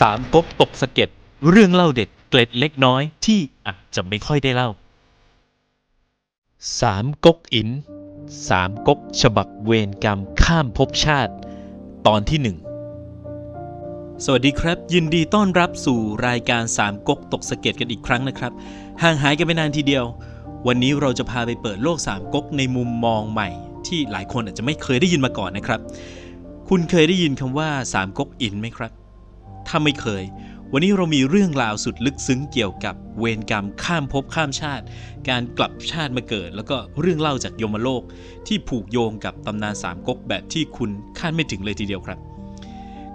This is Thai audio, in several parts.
สามก๊กตกสะเก็ดเรื่องเล่าเด็ดเกล็ดเล็กน้อยที่อาจจะไม่ค่อยได้เล่าสามก๊กอินสามก๊กฉบับเวรกรรมข้ามภพชาติ ตอนที่หนึ่งสวัสดีครับ ยินดีต้อนรับสู่รายการสามก๊กตกสะเก็ดกันอีกครั้งนะครับ ห่างหายกันไปนานทีเดียว วันนี้เราจะพาไปเปิดโลกสามก๊กในมุมมองใหม่ ที่หลายคนอาจจะไม่เคยได้ยินมาก่อนนะครับ คุณเคยได้ยินคำว่าสามก๊กอินไหมครับ ถ้าไม่เคย วันนี้เรามีเรื่องราวสุดลึกซึ้งเกี่ยวกับเวรกรรมข้ามภพข้ามชาติ การกลับชาติมาเกิด แล้วก็เรื่องเล่าจากยมโลก ที่ผูกโยงกับตำนานสามก๊กแบบที่คุณคาดไม่ถึงเลยทีเดียวครับ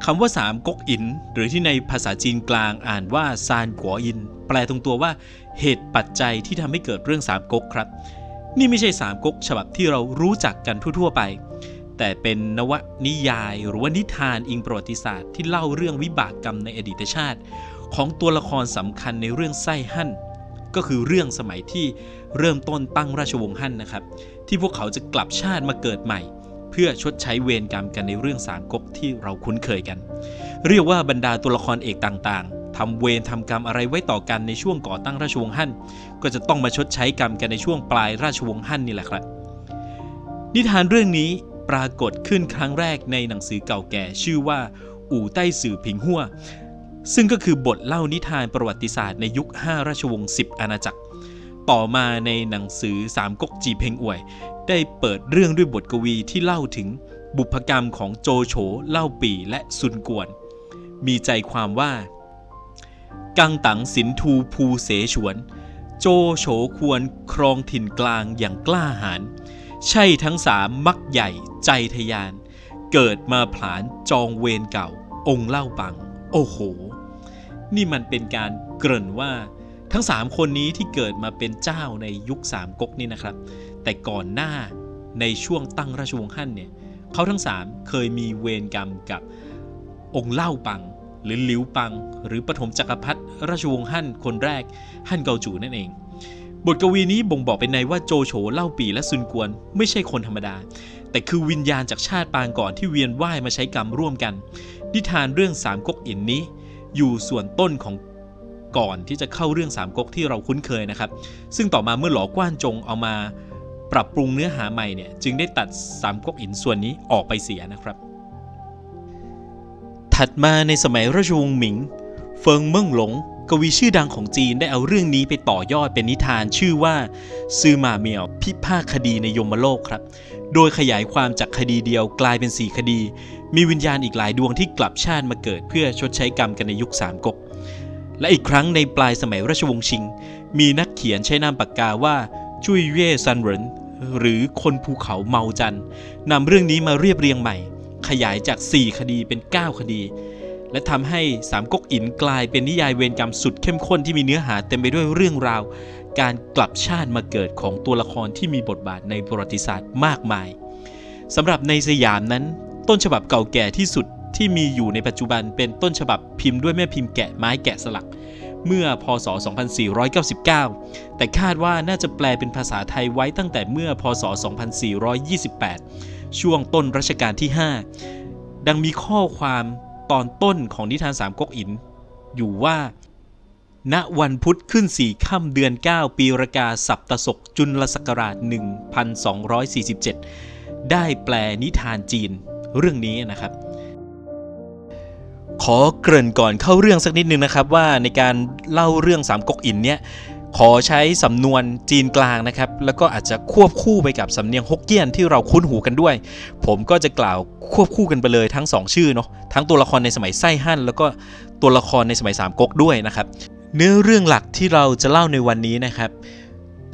คำว่าสามก๊กอิน หรือที่ในภาษาจีนกลางอ่านว่าซานกัวอิน แปลตรงตัวว่าเหตุปัจจัยที่ทำให้เกิดเรื่องสามก๊กครับ นี่ไม่ใช่สามก๊กฉบับที่เรารู้จักกันทั่วๆไป แต่เป็นนวนิยายหรือว่านิทานอิงประวัติศาสตร์ที่เล่าเรื่องวิบากกรรมในอดีตชาติ ของตัวละครสำคัญในเรื่องไส้ฮั่นก็คือเรื่องสมัยที่เริ่มต้นตั้งราชวงศ์ฮั่นนะครับ ที่พวกเขาจะกลับชาติมาเกิดใหม่ เพื่อชดใช้เวรกรรมกันในเรื่องสามก๊กที่เราคุ้นเคยกัน เรียกว่าบรรดาตัวละครเอกต่างๆทำเวรทำกรรมอะไรไว้ต่อกันในช่วงก่อตั้งราชวงศ์ฮั่นก็จะต้องมาชดใช้กรรมกันในช่วงปลายราชวงศ์ฮั่นนี่แหละครับ นิทานเรื่องนี้ ปรากฏขึ้นครั้งแรกในหนังสือเก่าแก่ชื่อว่า อู่ใต้สื่อผิงหัวซึ่งก็คือบทเล่านิทานประวัติศาสตร์ในยุค 5 ราชวงศ์ 10 อาณาจักร ต่อมาในหนังสือสามก๊กจีเพงอวย ได้เปิดเรื่องด้วยบทกวีที่เล่าถึงบุพกรรมของโจโฉเล่าปีและซุนกวน มีใจความว่า กังตังสินทูภูเสฉวน โจโฉควรครองถิ่นกลางอย่างกล้าหาญ ใช่ทั้งสามมักใหญ่ใจทะยาน เกิดมาผลานจองเวรเก่า องค์เล่าปัง โอ้โห นี่มันเป็นการเกริ่นว่า ทั้งสามคนนี้ที่เกิดมาเป็นเจ้าในยุคสามก๊กนี่นะครับ แต่ก่อนหน้าในช่วงตั้งราชวงศ์ฮั่นเนี่ยเขาทั้งสามเคยมีเวรกรรมกับองค์เล่าปัง หรือหลิวปัง หรือปฐมจักรพรรดิราชวงศ์ฮั่นคนแรกฮั่นเกาจูนั่นเอง บทกวีนี้บ่งบอกเป็นในว่าโจโฉเล่าปีและซุนกวนไม่ใช่คนธรรมดา แต่คือวิญญาณจากชาติปางก่อนที่เวียนว่ายมาใช้กรรมร่วมกัน นิทานเรื่องสามก๊กอินนี้ อยู่ส่วนต้นของก่อนที่จะเข้าเรื่องสามก๊กที่เราคุ้นเคยนะครับ ซึ่งต่อมาเมื่อหลอกว้านจงเอามาปรับปรุงเนื้อหาใหม่เนี่ยจึงได้ตัดสามก๊กอินส่วนนี้ออกไปเสียนะครับ ถัดมาในสมัยราชวงศ์หมิง เฟิงเมิ่งหลง กวีชื่อดังของจีนได้เอาเรื่องนี้ไปต่อยอดเป็นนิทานชื่อว่าซือหมาเมียวพิพาคดีในยมโลกครับ โดยขยายความจากคดีเดียวกลายเป็น 4 คดี มีวิญญาณอีกหลายดวงที่กลับชาติมาเกิดเพื่อชดใช้กรรมกันในยุคสามก๊กและอีกครั้งในปลายสมัยราชวงศ์ชิง มีนักเขียนใช้นามปากกาว่าจุยเย่ซันเหรินหรือคนภูเขาเมาจันนำเรื่องนี้มาเรียบเรียงใหม่ ขยายจาก 4 คดีเป็น 9 คดี และทำให้สามก๊กอินกลายเป็นนิยายเวรกรรมสุดเข้มข้นที่มีเนื้อหาเต็มไปด้วยเรื่องราว การกลับชาติมาเกิดของตัวละครที่มีบทบาทในประวัติศาสตร์มากมายสำหรับในสยามนั้น ต้นฉบับเก่าแก่ที่สุดที่มีอยู่ในปัจจุบันเป็นต้นฉบับพิมพ์ด้วยแม่พิมพ์แกะไม้แกะสลัก เมื่อพศ 2499 แต่คาดว่าน่าจะแปลเป็นภาษาไทยไว้ตั้งแต่เมื่อพศ 2428 ช่วงต้นรัชกาลที่ 5 ดังมีข้อความ ตอนต้นของนิทานสามก๊กอิน อยู่ว่า ณวันพุธขึ้นสี่ค่ำเดือน 9 ปีรากาสัปตศกจุลศักราช 1247 ได้แปลนิทานจีนเรื่องนี้นะครับ ขอเกริ่นก่อนเข้าเรื่องสักนิดนึงนะครับว่าในการเล่าเรื่องสามก๊กอินเนี่ย ขอใช้สำนวนจีนกลางนะครับ แล้วก็อาจจะควบคู่ไปกับสำเนียงฮกเกี้ยนที่เราคุ้นหูกันด้วย ผมก็จะกล่าวควบคู่กันไปเลยทั้ง 2 ชื่อเนาะทั้งตัวละครในสมัยไส้ฮั่น แล้วก็ตัวละครในสมัยสามก๊กด้วยนะครับเนื้อเรื่องหลักที่เราจะเล่าในวันนี้นะครับ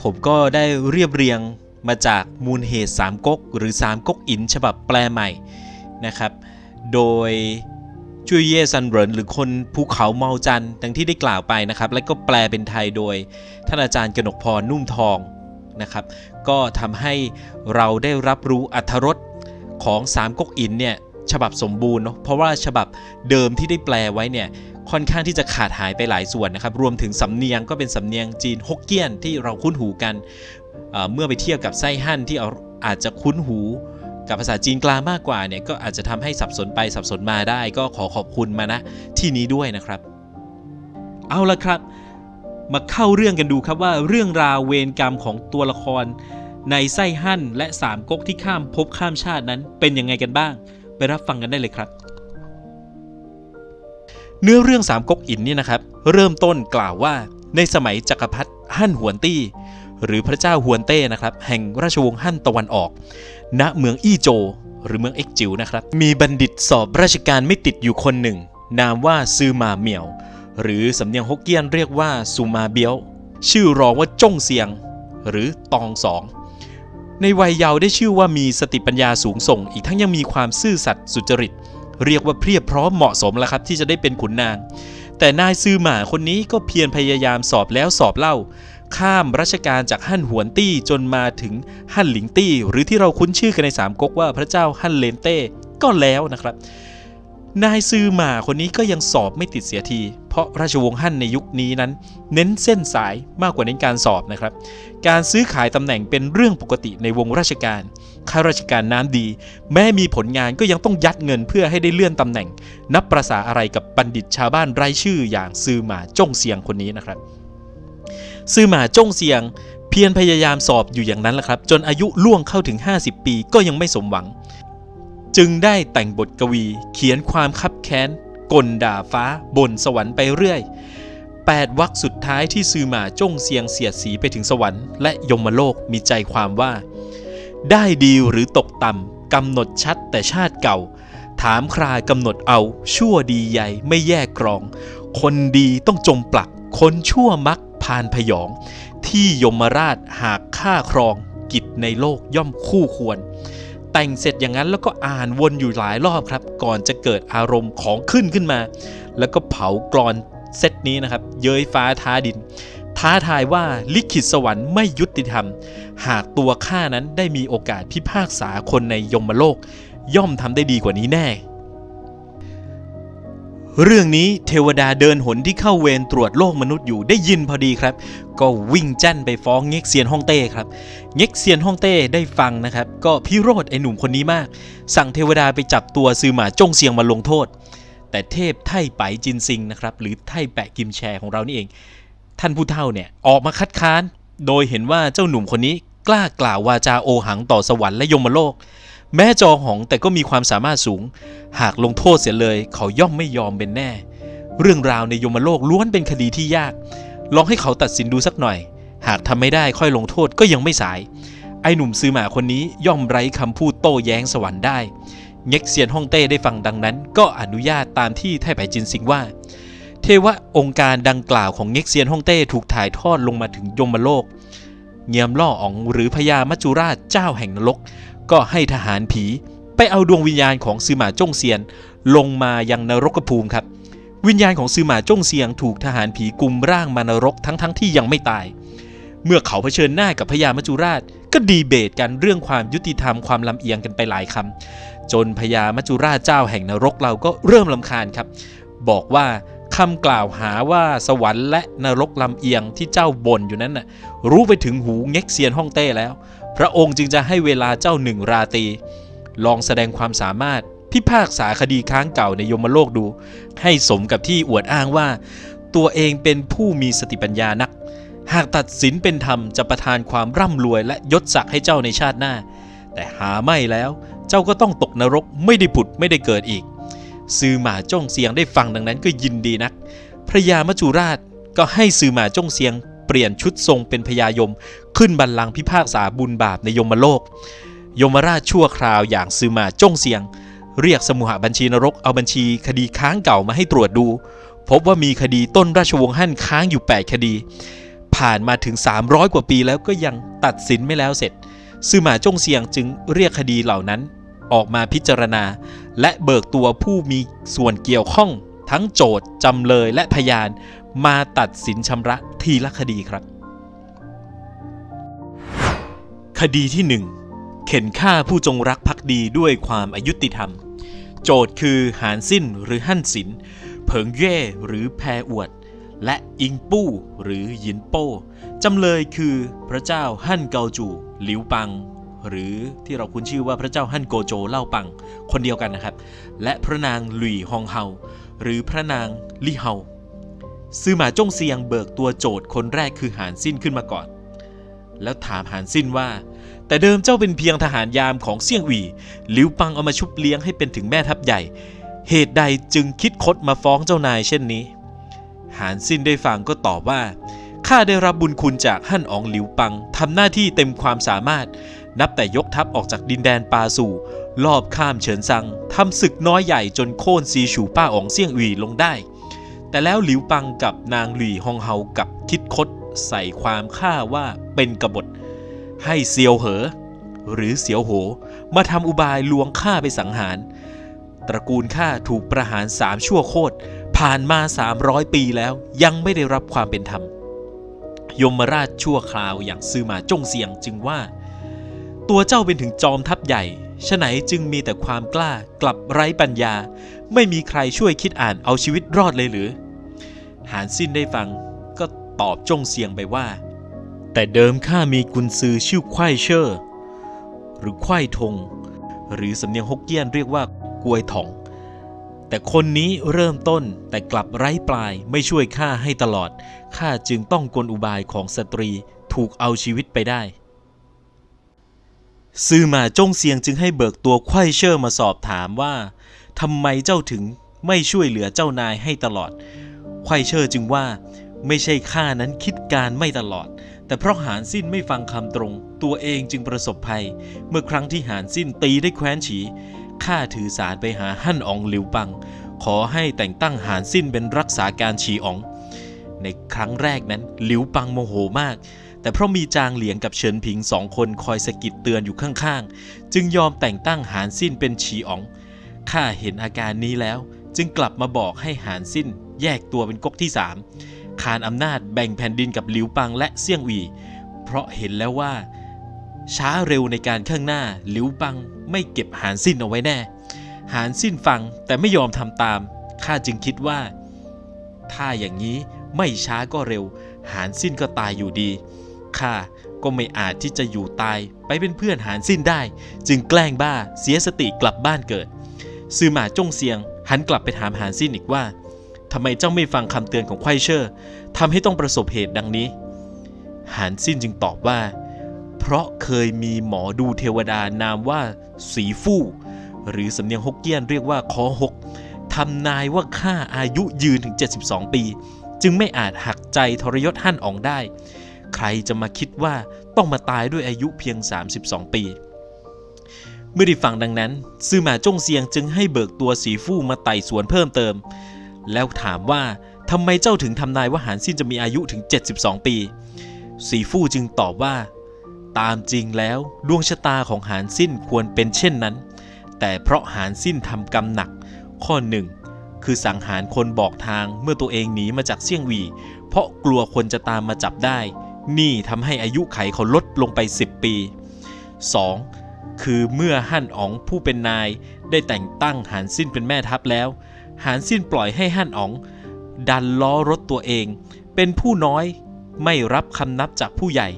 ผมก็ได้เรียบเรียงมาจากมูลเหตุสามก๊กหรือสามก๊กอินฉบับแปลใหม่นะครับ โดย จุยเย่ซันเหรินหรือคนภูเขาเมาจันดังที่ได้กล่าวไปนะครับ และก็แปลเป็นไทยโดย ท่านอาจารย์กนกพรนุ่มทองนะครับ ก็ทำให้เราได้รับรู้อัธรสของสามก๊กอินเนี่ยฉบับสมบูรณ์เนาะเพราะว่าฉบับเดิมที่ได้แปลไว้เนี่ยค่อนข้างที่จะขาดหายไปหลายส่วนนะครับ รวมถึงสำเนียงก็เป็นสำเนียงจีนฮกเกี้ยนที่เราคุ้นหูกันเเมื่อไปเทียบกับไส้ฮั่นที่เอาอาจจะคุ้นหู กับภาษาจีนกลางมากกว่าเนี่ยก็อาจจะทำให้สับสนไปสับสนมาได้ ก็ขอขอบคุณมานะที่นี้ด้วยนะครับ เอาละครับ มาเข้าเรื่องกันดูครับว่าเรื่องราวเวรกรรมของตัวละคร ในไส้หั่นและสามก๊กที่ข้ามภพข้ามชาตินั้นเป็นยังไงกันบ้าง ไปรับฟังกันได้เลยครับเนื้อเรื่องสามก๊กอินเนี่ยนะครับ เริ่มต้นกล่าวว่าในสมัยจักรพรรดิฮั่นหวนตี้ หรือพระเจ้าฮวนเต้นะครับแห่งราชวงศ์ฮั่นตะวันออก ณเมืองอี้โจ หรือเมืองเอ็กจิวนะครับ มีบัณฑิตสอบราชการไม่ติดอยู่คนหนึ่ง นามว่าซือมาเหมียว หรือสำเนียงฮกเกี้ยนเรียกว่าซูมาเบียว ชื่อรองว่าจงเซียง หรือตองสองในวัยเยาว์ได้ชื่อว่ามีสติปัญญาสูงส่ง อีกทั้งยังมีความซื่อสัตย์สุจริต เรียกว่าเพียบพร้อมเหมาะสมแล้วครับที่จะได้เป็นขุนนาง แต่นายซือหมาคนนี้ก็เพียรพยายามสอบแล้วสอบเล่า ข้ามรัชกาลจากฮั่นหวนตี้จนมาถึงฮั่นหลิงตี้ หรือที่เราคุ้นชื่อกันในสามก๊กว่าพระเจ้าฮั่นเลนเต้ก็แล้วนะครับ นายซือหมาคนนี้ก็ยังสอบไม่ติดเสียที เพราะราชวงศ์ฮั่นในยุคนี้นั้น เน้นเส้นสายมากกว่าเน้นการสอบนะครับ การซื้อขายตำแหน่งเป็นเรื่องปกติในวงราชการข้าราชการน้ำดี แม้มีผลงานก็ยังต้องยัดเงินเพื่อให้ได้เลื่อนตำแหน่ง นับประษาอะไรกับบัณฑิตชาวบ้านไร้ชื่ออย่างซือหมาจ้งเซียงคนนี้นะครับ ซื่อหมาจงเซียง เพียรพยายามสอบอยู่อย่างนั้นแหละครับ จนอายุล่วงเข้าถึง 50 ปีก็ยังไม่สมหวัง จึงได้แต่งบทกวี เขียนความคับแค้นกลด่าฟ้าบนสวรรค์ไปเรื่อย8วรรคสุดท้ายที่ซือหมาจ้งเซียงเสียดสีไปถึงสวรรค์และยมโลกมีใจความว่า ได้ดีหรือตกต่ำกำหนดชัดแต่ชาติเก่า ถามครากำหนดเอา ชั่วดีใหญ่ไม่แยกกรอง คนดีต้องจมปลัก คนชั่วมัก พานพยอง ที่ยมราชหากฆ่าครองกิจในโลกย่อมคู่ควร แต่งเสร็จอย่างนั้นแล้วก็อ่านวนอยู่หลายรอบครับ ก่อนจะเกิดอารมณ์ของขึ้นขึ้นมา แล้วก็เผากรอนเซตนี้นะครับ เย้ยฟ้าท้าดิน ท้าทายว่าลิขิตสวรรค์ไม่ยุติธรรม หากตัวข้านั้นได้มีโอกาสพิพากษาคนในยมโลก ย่อมทำได้ดีกว่านี้แน่ เรื่องนี้เทวดาเดินหนที่เข้าเวรตรวจโลกมนุษย์อยู่ได้ยินพอดีครับ ก็วิ่งแจ้นไปฟ้องเง็กเซียนฮ่องเต้ครับ เง็กเซียนฮ่องเต้ได้ฟังนะครับ ก็พิโรธไอ้หนุ่มคนนี้มาก สั่งเทวดาไปจับตัวซือหมาจงเซียงมาลงโทษ แต่เทพไท่ไปจินซิงนะครับ หรือไท่แปะกิมแชร์ของเรานี่เอง ท่านผู้เฒ่าเนี่ยออกมาคัดค้าน โดยเห็นว่าเจ้าหนุ่มคนนี้กล้ากล่าววาจาโอหังต่อสวรรค์และยมโลก แม้จอหองแต่ก็มีความสามารถสูง หากลงโทษเสียเลย เขาย่อมไม่ยอมเป็นแน่ เรื่องราวในยมโลกล้วนเป็นคดีที่ยาก ลองให้เขาตัดสินดูสักหน่อย หากทำไม่ได้ค่อยลงโทษก็ยังไม่สาย ไอ้หนุ่มซื้อหมาคนนี้ย่อมไร้คำพูดโต้แย้งสวรรค์ได้ เง็กเซียนฮ่องเต้ได้ฟังดังนั้น ก็อนุญาตตามที่ไทไปจินสิงว่า เทวะองค์การดังกล่าวของเง็กเซียนฮ่องเต้ถูกถ่ายทอดลงมาถึงยมโลกเงียมล่ออ๋องหรือพญามัจจุราชเจ้าแห่งนรก ก็ให้ทหารผีไปเอาดวงวิญญาณของซือหมาจ้งเซียน ลงมายังนรกภูมิครับ วิญญาณของซือหมาจ้งเซียงถูกทหารผีกุมร่างมานรกทั้งๆทที่ยังไม่ตาย เมื่อเขาเผชิญหน้ากับพญามัจจุราช ก็ดีเบตกันเรื่องความยุติธรรมความลำเอียงกันไปหลายคำจนพญามัจจุราชเจ้าแห่งนรกเราก็เริ่มลำคาญครับ บอกว่าคำกล่าวหาว่าสวรรค์และนรกลำเอียงที่เจ้าบ่นอยู่นั้นน่ะรู้ไปถึงหูเง็กเซียนฮ่องเต้แล้ว พระองค์จึงจะให้เวลาเจ้าหนึ่งราตรีลองแสดงความสามารถพิพากษาคดีค้างเก่าในยมโลกดู ให้สมกับที่อวดอ้างว่า ตัวเองเป็นผู้มีสติปัญญานัก หากตัดสินเป็นธรรมจะประทานความร่ำรวยและยศศักดิ์ให้เจ้าในชาติหน้า แต่หาไม่แล้วเจ้าก็ต้องตกนรกไม่ได้ผุดไม่ได้เกิดอีก ซือหมาจ้องเสียงได้ฟังดังนั้นก็ยินดีนัก พระยามัจจุราชก็ให้ซือหมาจ้องเสียง ปลี่ยนชุดทรงเป็นพญายม ขึ้นบัลลังก์พิพากษาบุญบาปในยมโลก ยมราชชั่วคราวอย่างซือหมาจ้งเสียง เรียกสมุหบัญชีนรกเอาบัญชีคดีค้างเก่ามาให้ตรวจดู พบว่ามีคดีต้นราชวงศ์ฮั่นค้างอยู่ 8 คดี ผ่านมาถึง 300 กว่าปีแล้วก็ยังตัดสินไม่แล้วเสร็จซือหมาจ้งเสียงจึงเรียกคดีเหล่านั้นออกมาพิจารณา และเบิกตัวผู้มีส่วนเกี่ยวข้อง ทั้งโจทย์จำเลยและพยานมาตัดสินชำระ ทีละคดีครับ คดีที่ 1 เข็นฆ่าผู้จงรักภักดีด้วยความอายุติธรรม โจทย์คือหานสิ้นหรือหั่นสิน เผิงเย่หรือแพรอวด และอิงปู้หรือยินโป้จำเลยคือพระเจ้าฮั่นเกาจูหลิวปัง หรือที่เราคุ้นชื่อว่าพระเจ้าฮั่นโกโจเล่าปัง คนเดียวกันนะครับ และพระนางหลุยฮองเฮาหรือพระนางลี่เฮา ซือหมาจ้งเซียงเบิกตัวโจทย์คนแรกคือหานสิ้นขึ้นมาก่อน แล้วถามหานสิ้นว่า แต่เดิมเจ้าเป็นเพียงทหารยามของเซี่ยงหวีหลิวปังเอามาชุบเลี้ยงให้เป็นถึงแม่ทัพใหญ่ เหตุใดจึงคิดคดมาฟ้องเจ้านายเช่นนี้ หานสิ้นได้ฟังก็ตอบว่าข้าได้รับบุญคุณจากฮั่นอ๋องหลิวปังทำหน้าที่เต็มความสามารถ นับแต่ยกทัพออกจากดินแดนปาสู่ลอบข้ามเฉินซังทำศึกน้อยใหญ่จนโค่นซีฉูป้าอ๋องเซี่ยงอุยลงได้ แต่แล้วหลิวปังกับนางหลี่ฮองเฮากับคิดคดใส่ความข้าว่าเป็นกบฏ ให้เซียวเหอ หรือเสียวโห มาทำอุบายลวงข้าไปสังหาร ตระกูลข้าถูกประหารสามชั่วโคตรผ่านมา 300 ปีแล้วยังไม่ได้รับความเป็นธรรม ยมราชชั่วคราวอย่างซือมาจงเซียงจึงว่า ตัวเจ้าเป็นถึงจอมทัพใหญ่ ฉะไหนจึงมีแต่ความกล้ากลับไร้ปัญญา ไม่มีใครช่วยคิดอ่านเอาชีวิตรอดเลยหรือ หานสิ้นได้ฟังก็ตอบจ้งเซียงไปว่า แต่เดิมข้ามีกุนซือชื่อไขว้เชอร์หรือไขว้ทง หรือสำเนียงฮกเกี้ยนเรียกว่ากวยถอง แต่คนนี้เริ่มต้นแต่กลับไร้ปลายไม่ช่วยข้าให้ตลอดข้าจึงต้องกลอุบายของสตรีถูกเอาชีวิตไปได้ ซือมาจงเซียงจึงให้เบิกตัวไข้เชอร์มาสอบถามว่าทำไมเจ้าถึงไม่ช่วยเหลือเจ้านายให้ตลอดไข้เชอร์จึงว่าไม่ใช่ข้านั้นคิดการไม่ตลอด แต่เพราะหานสิ้นไม่ฟังคำตรง ตัวเองจึงประสบภัย เมื่อครั้งที่หานสิ้นตีได้แคว้นฉีข้าถือสารไปหาฮั่นอองหลิวปัง ขอให้แต่งตั้งหานสิ้นเป็นรักษาการฉีออง ในครั้งแรกนั้นหลิวปังโมโหมาก แต่เพราะมีจางเหลียงกับเฉินผิงสองคนคอยสะกิดเตือนอยู่ข้างๆ จึงยอมแต่งตั้งหานสิ้นเป็นฉีอ๋องข้าเห็นอาการนี้แล้ว จึงกลับมาบอกให้หานสิ้น แยกตัวเป็นก๊กที่สามคานอำนาจแบ่งแผ่นดินกับหลิวปังและเซี่ยงหวีเพราะเห็นแล้วว่า ช้าเร็วในการข้างหน้าหลิวปังไม่เก็บหานสิ้นเอาไว้แน่ หานสิ้นฟังแต่ไม่ยอมทำตามข้าจึงคิดว่า ถ้าอย่างนี้ไม่ช้าก็เร็ว หานสิ้นก็ตายอยู่ดี ข้าก็ไม่อาจที่จะอยู่ตายไปเป็นเพื่อนหานสิ้นได้ จึงแกล้งบ้าเสียสติกลับบ้านเกิดซือหมาจงเซียง หันกลับไปถามหานสิ้นอีกว่าทำไมเจ้าไม่ฟังคำเตือนของไข้เชอร์ทำให้ต้องประสบเหตุดังนี้ หานสิ้นจึงตอบว่า เพราะเคยมีหมอดูเทวดานามว่าสีฟู่ หรือสำเนียงฮกเกี้ยนเรียกว่าคอหกทำนายว่าข้าอายุยืนถึง 72 ปี จึงไม่อาจหักใจทรยศหั่นอองได้ ใครจะมาคิดว่าต้องมาตายด้วยอายุเพียง 32 ปี เมื่อได้ฟังดังนั้น ซื่อหมาจงเซียงจึงให้เบิกตัวสีฟู่มาไต่สวนเพิ่มเติม แล้วถามว่าทำไมเจ้าถึงทำนายว่าหานสิ้นจะมีอายุถึง 72 ปี สีฟู่จึงตอบว่า ตามจริงแล้วดวงชะตาของหานสิ้นควรเป็นเช่นนั้น แต่เพราะหานสิ้นทำกรรมหนัก ข้อหนึ่งคือสังหารคนบอกทางเมื่อตัวเองหนีมาจากเซี่ยงหวี เพราะกลัวคนจะตามมาจับได้ นี่ทำให้อายุไขเขาลดลงไป 10 ปี 2. คือเมื่อฮั่นอ๋องผู้เป็นนายได้แต่งตั้งหานสิ้นเป็นแม่ทัพแล้ว หานสิ้นปล่อยให้ฮั่นอ๋อง ดันล้อรถตัวเอง เป็นผู้น้อยไม่รับคำนับจากผู้ใหญ่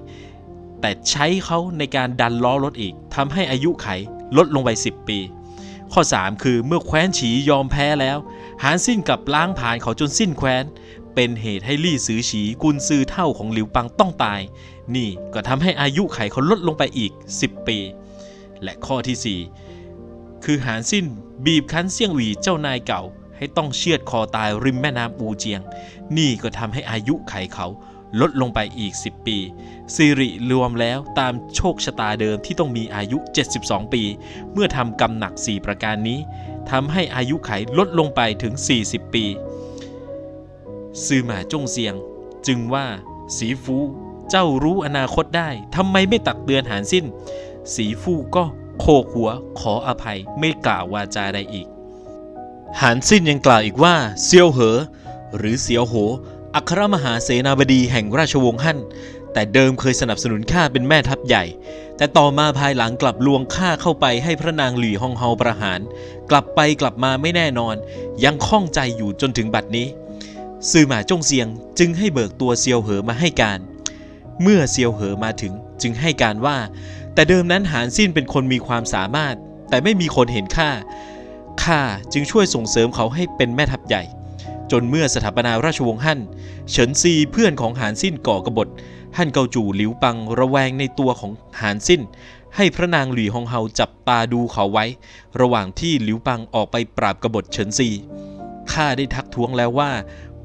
แต่ใช้เขาในการดันล้อรถอีกทำให้อายุไขลดลงไป 10 ปี ข้อ 3 คือเมื่อแคว้นฉียอมแพ้แล้ว หานสิ้นกับล้างผ่านเขาจนสิ้นแคว้น เป็นเหตุให้ลี่ซือฉีกุนซือเท่าของหลิวปังต้องตาย นี่ก็ทำให้อายุไขเขาลดลงไปอีก 10 ปี และข้อทีสี่ 4 คือหานสิ้นบีบคั้นเซี่ยงหวีเจ้านายเก่า ให้ต้องเชือดคอตายริมแม่น้ำอูเจียง นี่ก็ทำให้อายุไขเขาลดลงไปอีก 10 ปีสิริรวมแล้วตามโชคชะตาเดิมที่ต้องมีอายุ 72 ปี เมื่อทำกรรมหนัก 4 ประการนี้ทำให้อายุไขลดลงไปถึง 40 ปี ซือหมาจ้งเซียง จึงว่าสีฟูเจ้ารู้อนาคตได้ทำไมไม่ตักเตือนหานสิ้น สีฟูก็โคหัวขออภัยไม่กล่าววาจาใดอีก หานสิ้นยังกล่าวอีกว่าเซียวเหอ หรือเสียวโห อัครมหาเสนาบดีแห่งราชวงศ์ฮั่นแต่เดิมเคยสนับสนุนข้าเป็นแม่ทัพใหญ่ แต่ต่อมาภายหลังกลับลวงข้าเข้าไปให้พระนางหลี่ฮองเฮาประหาร กลับไปกลับมาไม่แน่นอน ยังข้องใจอยู่จนถึงบัดนี้ ซื่อหมาจงเซียงจึงให้เบิกตัวเซียวเหอมาให้การ เมื่อเซียวเหอมาถึงจึงให้การว่า แต่เดิมนั้นหานสิ้นเป็นคนมีความสามารถ แต่ไม่มีคนเห็นค่าข้าจึงช่วยส่งเสริมเขาให้เป็นแม่ทัพใหญ่ จนเมื่อสถาปนาราชวงศ์ฮั่นเฉินซีเพื่อนของหานสิ้นก่อกบฏฮั่นเกาจู่หลิวปังระแวงในตัวของหานสิ้น ให้พระนางหลี่ฮองเฮาจับตาดูเขาไว้ ระหว่างที่หลิวปังออกไปปราบกบฏเฉินซีข้าได้ทักท้วงแล้วว่า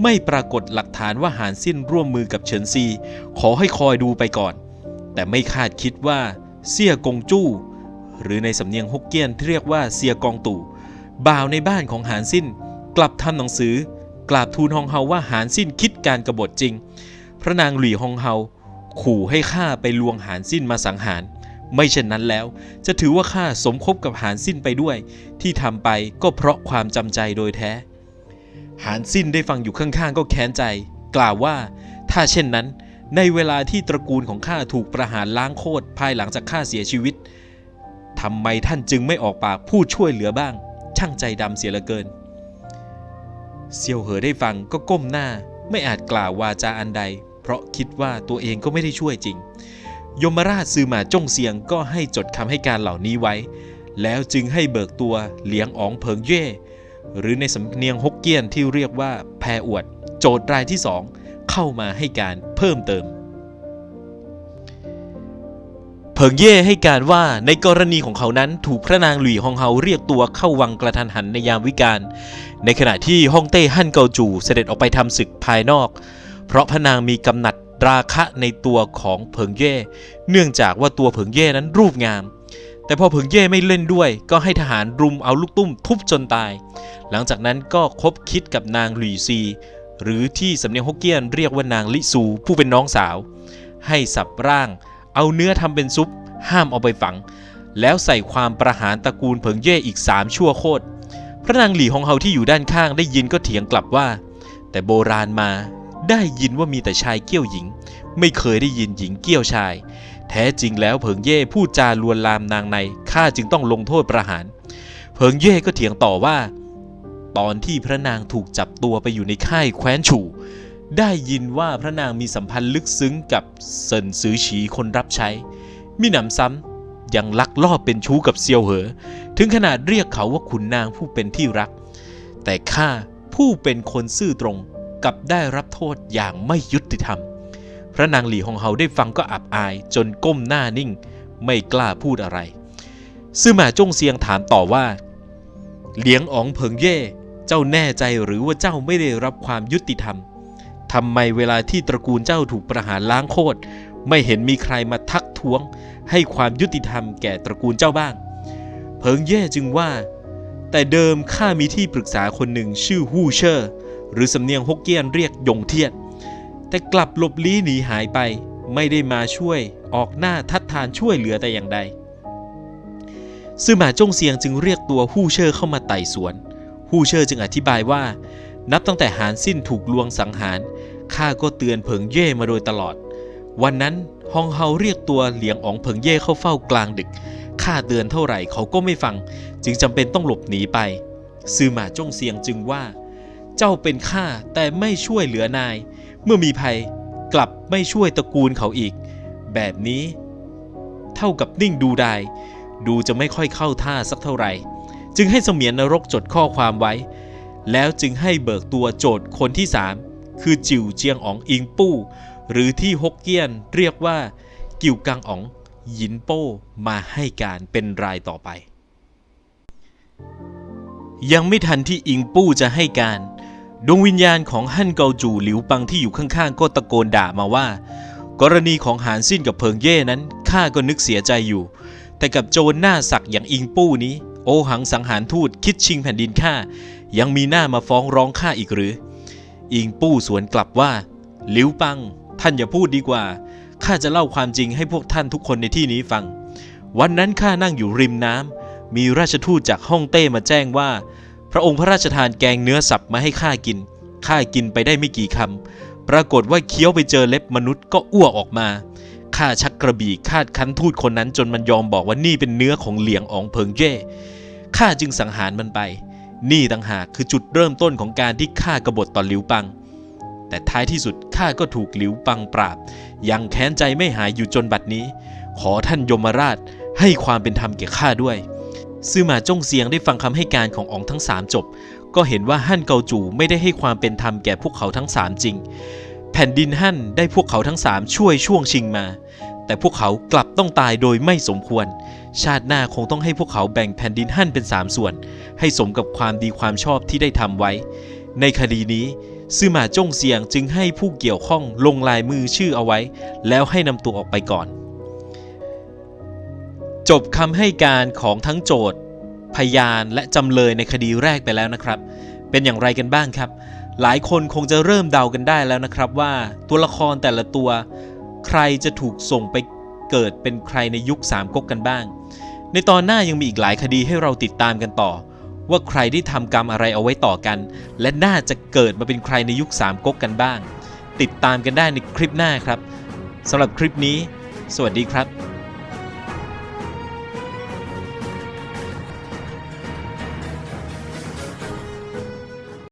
ไม่ปรากฏหลักฐานว่าหานสิ้นร่วมมือกับเฉินซี ขอให้คอยดูไปก่อน แต่ไม่คาดคิดว่า เสี่ยกงจู้ หรือในสำเนียงฮกเกี้ยนที่เรียกว่าเซียกองตู่บ่าวในบ้านของหานสิ้น กลับทำหนังสือกราบทูลฮองเฮาว่าหานสิ้นคิดการกบฏจริง พระนางหลี่ฮองเฮาขู่ให้ข้าไปลวงหานสิ้นมาสังหาร ไม่เช่นนั้นแล้ว จะถือว่าข้าสมคบกับหานสิ้นไปด้วย ที่ทำไปก็เพราะความจำใจโดยแท้ หานสิ้นได้ฟังอยู่ข้างๆ ก็แค้นใจ กล่าวว่า ถ้าเช่นนั้น ในเวลาที่ตระกูลของข้าถูกประหารล้างโคตรภายหลังจากข้าเสียชีวิตทำไมท่านจึงไม่ออกปากพูดช่วยเหลือบ้าง ช่างใจดำเสียเหลือเกินเซียวเหอได้ฟังก็ก้มหน้า ไม่อาจกล่าววาจาอันใด เพราะคิดว่าตัวเองก็ไม่ได้ช่วยจริง ยมราชซือมาจ้งเซียงก็ให้จดคำให้การเหล่านี้ไว้ แล้วจึงให้เบิกตัวเหลียงอ๋องเพิงเย่ หรือในสำเนียงฮกเกี้ยนที่เรียกว่าแพรอวด โจทย์รายที่สองเข้ามาให้การเพิ่มเติม เพิงเย่ให้การว่าในกรณีของเขานั้นถูกพระนางหลุยฮองเฮาเรียกตัวเข้าวังกระทันหันในยามวิกาลในขณะที่ฮ่องเต้ฮั่นเกาจูเสด็จออกไปทำศึกภายนอก เพราะพระนางมีกำหนัดราคะในตัวของเพิงเย่ เนื่องจากว่าตัวเพิงเย่นั้นรูปงาม แต่พอเพิงเย่ไม่เล่นด้วย ก็ให้ทหารรุมเอาลูกตุ้มทุบจนตาย หลังจากนั้นก็คบคิดกับนางหลี่ซี หรือที่สำเนียงฮกเกี้ยนเรียกว่านางลิซูผู้เป็นน้องสาว ให้สับร่าง เอาเนื้อทำเป็นซุป ห้ามเอาไปฝัง แล้วใส่ความประหารตระกูลเพิงเย่อีกสามชั่วโคตรพระนางหลี่ฮองเฮาที่อยู่ด้านข้างได้ยินก็เถียงกลับว่า แต่โบราณมาได้ยินว่ามีแต่ชายเกี้ยวหญิง ไม่เคยได้ยินหญิงเกี้ยวชาย แท้จริงแล้วเพิงเย่พูดจาลวนลามนางในข้าจึงต้องลงโทษประหารเพิงเย่ก็เถียงต่อว่า ตอนที่พระนางถูกจับตัวไปอยู่ในค่ายแคว้นฉู่ได้ยินว่าพระนางมีสัมพันธ์ลึกซึ้งกับเซินซือฉีคนรับใช้ มิหนำซ้ำยังลักลอบเป็นชู้กับเซียวเหอ ถึงขนาดเรียกเขาว่าขุนนางผู้เป็นที่รัก แต่ข้าผู้เป็นคนซื่อตรงกับได้รับโทษอย่างไม่ยุติธรรม ระนางหลี่ฮองเฮาได้ฟังก็อับอายจนก้มหน้านิ่ง ไม่กล้าพูดอะไรซื่อหมาจงเซียงถามต่อว่า เหลียงอ๋องเพิงเย่เจ้าแน่ใจหรือว่าเจ้าไม่ได้รับความยุติธรรมทำไมเวลาที่ตระกูลเจ้าถูกประหารล้างโคตรไม่เห็นมีใครมาทักท้วง ให้ความยุติธรรมแก่ตระกูลเจ้าบ้าง เพิงเย่จึงว่า แต่เดิมข้ามีที่ปรึกษาคนหนึ่งชื่อฮู่เชอร์หรือสำเนียงฮกเกี้ยนเรียกยงเทียน แต่กลับหลบลี้หนีหายไป ไม่ได้มาช่วยออกหน้าทัดทานช่วยเหลือแต่อย่างใดซื่อหมาจงเซียงจึงเรียกตัวฮู่เชอร์เข้ามาไต่สวนฮู่เชอร์จึงอธิบายว่า นับตั้งแต่หานสิ้นถูกลวงสังหารข้าก็เตือนเผิงเย่มาโดยตลอด วันนั้นฮองเฮาเรียกตัวเหลียงอ๋องเผิงเย่เข้าเฝ้ากลางดึกข้าเตือนเท่าไหร่เขาก็ไม่ฟัง จึงจำเป็นต้องหลบหนีไปซื่อหมาจงเซียงจึงว่า เจ้าเป็นข้าแต่ไม่ช่วยเหลือนาย เมื่อมีภัยกลับไม่ช่วยตระกูลเขาอีก แบบนี้ เท่ากับนิ่งดูได้ดูจะไม่ค่อยเข้าท่าสักเท่าไหร่ จึงให้เสมียนนรกจดข้อความไว้ แล้วจึงให้เบิกตัวโจทย์คนที่สามคือจิวเจียงอ๋องอิงปู้ หรือที่ฮกเกี้ยนเรียกว่า กิวกังอ๋องหยินโป้มาให้การเป็นรายต่อไป ยังไม่ทันที่อิงปู้จะให้การ ดวงวิญญาณของฮั่นเกาจูหลิวปังที่อยู่ข้างๆก็ตะโกนด่ามาว่า กรณีของหานสิ้นกับเพิงเย่นั้นข้าก็นึกเสียใจอยู่ แต่กับโจรหน้าสักอย่างอิงปู้นี้ โอหังสังหารทูตคิดชิงแผ่นดินข้ายังมีหน้ามาฟ้องร้องข้าอีกหรือ อิงปู้สวนกลับว่าหลิวปัง ท่านอย่าพูดดีกว่าข้าจะเล่าความจริงให้พวกท่านทุกคนในที่นี้ฟัง วันนั้นข้านั่งอยู่ริมน้ำมีราชทูตจากฮ่องเต้มาแจ้งว่า พระองค์พระราชทานแกงเนื้อสับมาให้ข้ากิน ข้ากินไปได้ไม่กี่คำ ปรากฏว่าเคี้ยวไปเจอเล็บมนุษย์ก็อ้วกออกมา ข้าชักกระบี่คาดคันทูตคนนั้นจนมันยอมบอกว่านี่เป็นเนื้อของเหลียงอองเพิงเย่ข้าจึงสังหารมันไป นี่ต่างหากคือจุดเริ่มต้นของการที่ข้ากบฏต่อหลิวปัง แต่ท้ายที่สุดข้าก็ถูกหลิวปังปราบ ยังแค้นใจไม่หายอยู่จนบัดนี้ ขอท่านยมราชให้ความเป็นธรรมแก่ข้าด้วย ซื่อหมาจ้งเซียงได้ฟังคำให้การของอองทั้งสามจบ ก็เห็นว่าฮั่นเกาจูไม่ได้ให้ความเป็นธรรมแก่พวกเขาทั้งสามจริง แผ่นดินฮั่นได้พวกเขาทั้งสามช่วยช่วงชิงมา แต่พวกเขากลับต้องตายโดยไม่สมควร ชาติหน้าคงต้องให้พวกเขาแบ่งแผ่นดินฮั่นเป็นสามส่วน ให้สมกับความดีความชอบที่ได้ทำไว้ ในคดีนี้ซื่อหมาจ้งเซียงจึงให้ผู้เกี่ยวข้องลงลายมือชื่อเอาไว้ แล้วให้นำตัวออกไปก่อน จบคำให้การของทั้งโจทย์พยานและจำเลยในคดีแรกไปแล้วนะครับ เป็นอย่างไรกันบ้างครับ หลายคนคงจะเริ่มเดากันได้แล้วนะครับว่าตัวละครแต่ละตัว ใครจะถูกส่งไปเกิดเป็นใครในยุคสามก๊กกันบ้าง ในตอนหน้ายังมีอีกหลายคดีให้เราติดตามกันต่อ ว่าใครได้ทำกรรมอะไรเอาไว้ต่อกัน และน่าจะเกิดมาเป็นใครในยุคสามก๊กกันบ้าง ติดตามกันได้ในคลิปหน้าครับสำหรับคลิปนี้ สวัสดีครับ